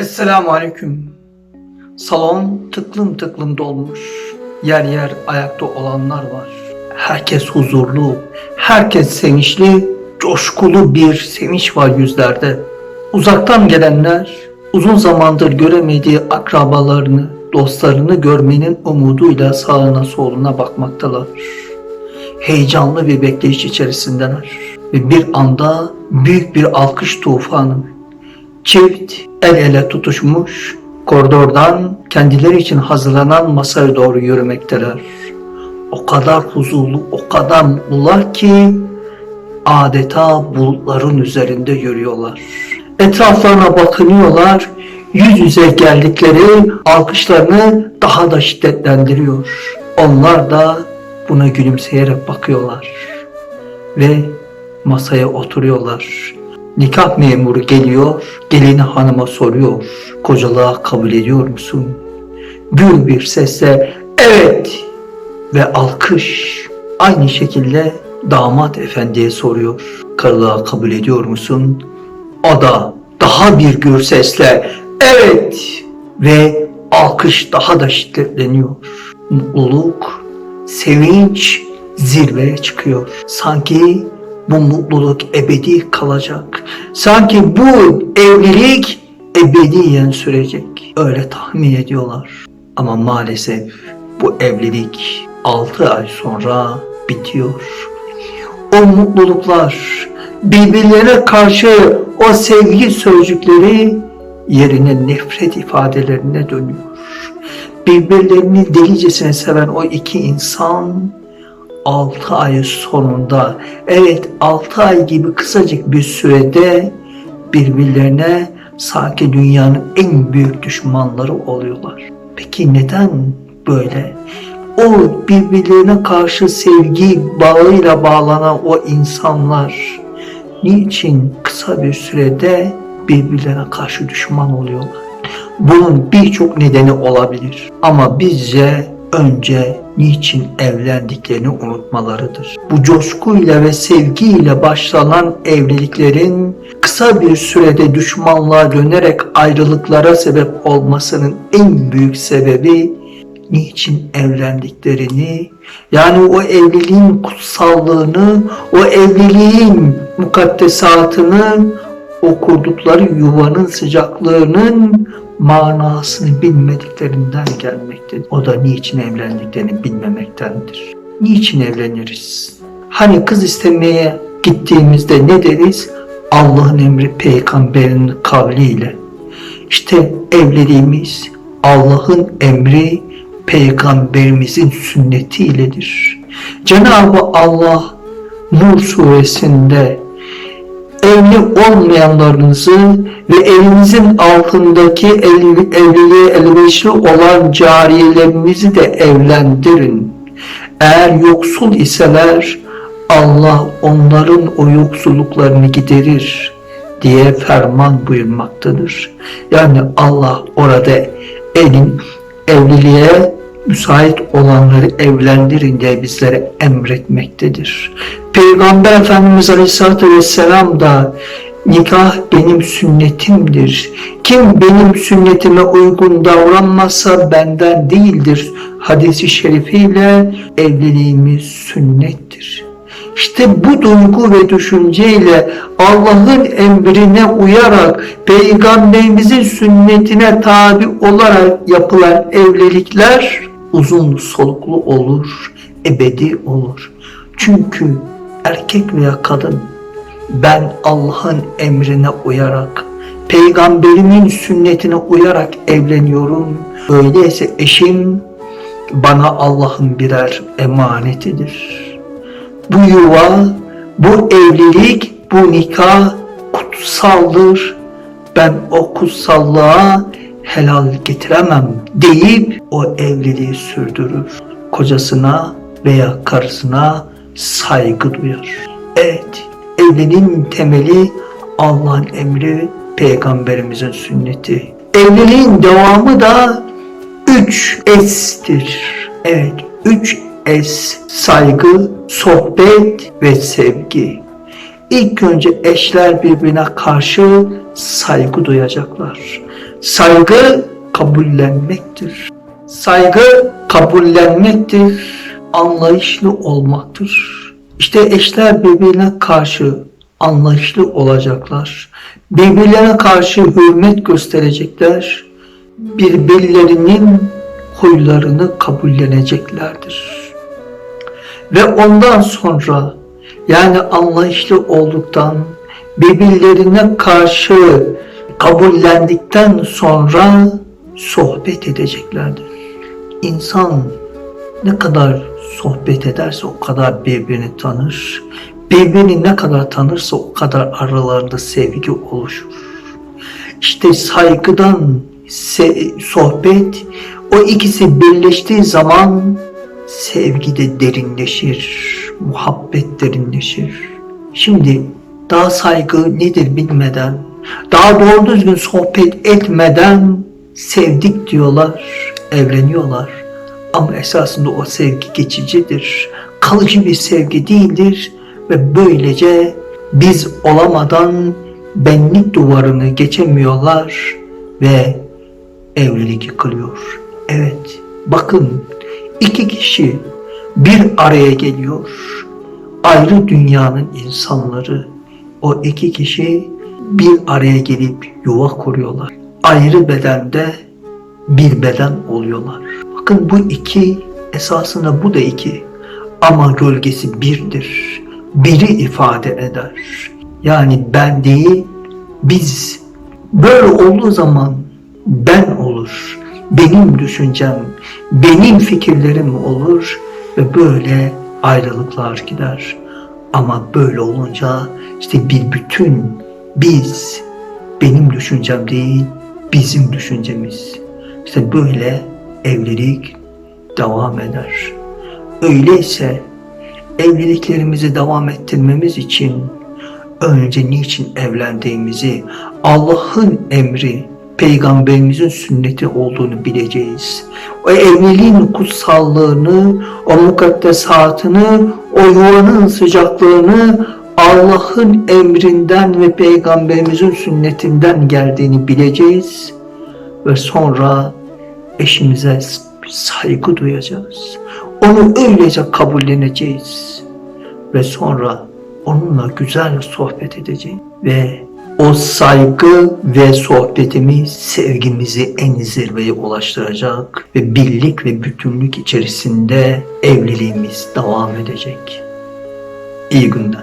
Esselamu Aleyküm. Salon tıklım tıklım dolmuş. Yer yer ayakta olanlar var. Herkes huzurlu, herkes sevinçli, coşkulu bir sevinç var yüzlerde. Uzaktan gelenler uzun zamandır göremediği akrabalarını, dostlarını görmenin umuduyla sağına soluna bakmaktalar. Heyecanlı bir bekleyiş içerisindeler. Ve bir anda büyük bir alkış tufanı Çift el ele tutuşmuş koridordan kendileri için hazırlanan masaya doğru yürümekteler. O kadar huzurlu, o kadar mutlular ki adeta bulutların üzerinde yürüyorlar. Etraflarına bakınıyorlar, yüz yüze geldikleri alkışlarını daha da şiddetlendiriyor. Onlar da buna gülümseyerek bakıyorlar ve masaya oturuyorlar. Nikah memuru geliyor, gelini hanıma soruyor. Kocalığa kabul ediyor musun? Gür bir sesle evet ve alkış. Aynı şekilde damat efendiye soruyor. Karılığa kabul ediyor musun? O da daha bir gür sesle evet ve alkış daha da şiddetleniyor. Mutluluk, sevinç zirveye çıkıyor. Sanki bu mutluluk ebedi kalacak. Sanki bu evlilik ebediyen sürecek. Öyle tahmin ediyorlar. Ama maalesef bu evlilik 6 ay sonra bitiyor. O mutluluklar, birbirlerine karşı o sevgi sözcükleri yerine nefret ifadelerine dönüyor. Birbirlerini delicesine seven o iki insan 6 ay sonunda evet 6 ay gibi kısacık bir sürede birbirlerine sanki dünyanın en büyük düşmanları oluyorlar. Peki neden böyle? O birbirlerine karşı sevgi bağıyla bağlanan o insanlar niçin kısa bir sürede birbirlerine karşı düşman oluyorlar? Bunun birçok nedeni olabilir. Ama bizce önce niçin evlendiklerini unutmalarıdır. Bu coşkuyla ve sevgiyle başlanan evliliklerin kısa bir sürede düşmanlığa dönerek ayrılıklara sebep olmasının en büyük sebebi niçin evlendiklerini, yani o evliliğin kutsallığını, o evliliğin mukaddesatını, o kurdukları yuvanın sıcaklığının manasını bilmediklerinden gelmektedir. O da niçin evlendiklerini bilmemektendir. Niçin evleniriz? Hani kız istemeye gittiğimizde ne deriz? Allah'ın emri peygamberin kavliyle. İşte evliliğimiz Allah'ın emri peygamberimizin sünnetiyledir. Cenab-ı Allah Nur suresinde evli olmayanlarınızı ve evinizin altındaki evli, evliliğe elverişli olan cariyelerinizi de evlendirin. Eğer yoksul iseler Allah onların o yoksulluklarını giderir diye ferman buyurmaktadır. Yani Allah orada elin evliliğe müsait olanları evlendirin diye bizlere emretmektedir. Peygamber Efendimiz Aleyhisselatü Vesselam da nikah benim sünnetimdir. Kim benim sünnetime uygun davranmazsa benden değildir. Hadisi şerifiyle evliliğimiz sünnettir. İşte bu duygu ve düşünceyle Allah'ın emrine uyarak Peygamberimizin sünnetine tabi olarak yapılan evlilikler uzun soluklu olur, ebedi olur. Çünkü erkek veya kadın ben Allah'ın emrine uyarak, peygamberimin sünnetine uyarak evleniyorum. Öyleyse eşim bana Allah'ın birer emanetidir. Bu yuva, bu evlilik, bu nikah kutsaldır. Ben o kutsallığa helal getiremem deyip o evliliği sürdürür. Kocasına veya karısına saygı duyar. Evet, evliliğin temeli Allah'ın emri, peygamberimizin sünneti. Evliliğin devamı da üç estir. Evet, üç es, saygı, sohbet ve sevgi. İlk önce eşler birbirine karşı saygı duyacaklar. Saygı kabullenmektir. Saygı kabullenmektir, anlayışlı olmaktır. İşte eşler birbirine karşı anlayışlı olacaklar. Birbirlerine karşı hürmet gösterecekler. Birbirlerinin huylarını kabulleneceklerdir. Ve ondan sonra yani anlayışlı olduktan birbirlerine karşı kabullendikten sonra sohbet edeceklerdir. İnsan ne kadar sohbet ederse o kadar birbirini tanır. Birbirini ne kadar tanırsa o kadar aralarında sevgi oluşur. İşte saygıdan sohbet o ikisi birleştiği zaman sevgi de derinleşir, muhabbet derinleşir. Şimdi daha saygı nedir bilmeden, daha doğru düzgün sohbet etmeden sevdik diyorlar, evleniyorlar. Ama esasında o sevgi geçicidir, kalıcı bir sevgi değildir ve böylece biz olamadan benlik duvarını geçemiyorlar ve evlilik yıkılıyor. Evet, bakın iki kişi bir araya geliyor. Ayrı dünyanın insanları. O iki kişi bir araya gelip yuva kuruyorlar. Ayrı bedende bir beden oluyorlar. Bakın bu iki esasında bu da iki ama gölgesi birdir. Biri ifade eder. Yani ben değil biz. Böyle olduğu zaman ben olur. Benim düşüncem, benim fikirlerim olur ve böyle ayrılıklar gider. Ama böyle olunca işte bir bütün biz benim düşüncem değil bizim düşüncemiz. İşte böyle evlilik devam eder. Öyleyse evliliklerimizi devam ettirmemiz için önce niçin evlendiğimizi Allah'ın emri, peygamberimizin sünneti olduğunu bileceğiz. O evliliğin kutsallığını, o mukaddesatını, o yuvanın sıcaklığını Allah'ın emrinden ve peygamberimizin sünnetinden geldiğini bileceğiz ve sonra eşimize saygı duyacağız. Onu öylece kabulleneceğiz ve sonra onunla güzel sohbet edeceğiz ve o saygı ve sohbetimiz sevgimizi en zirveye ulaştıracak ve birlik ve bütünlük içerisinde evliliğimiz devam edecek. İyi günler.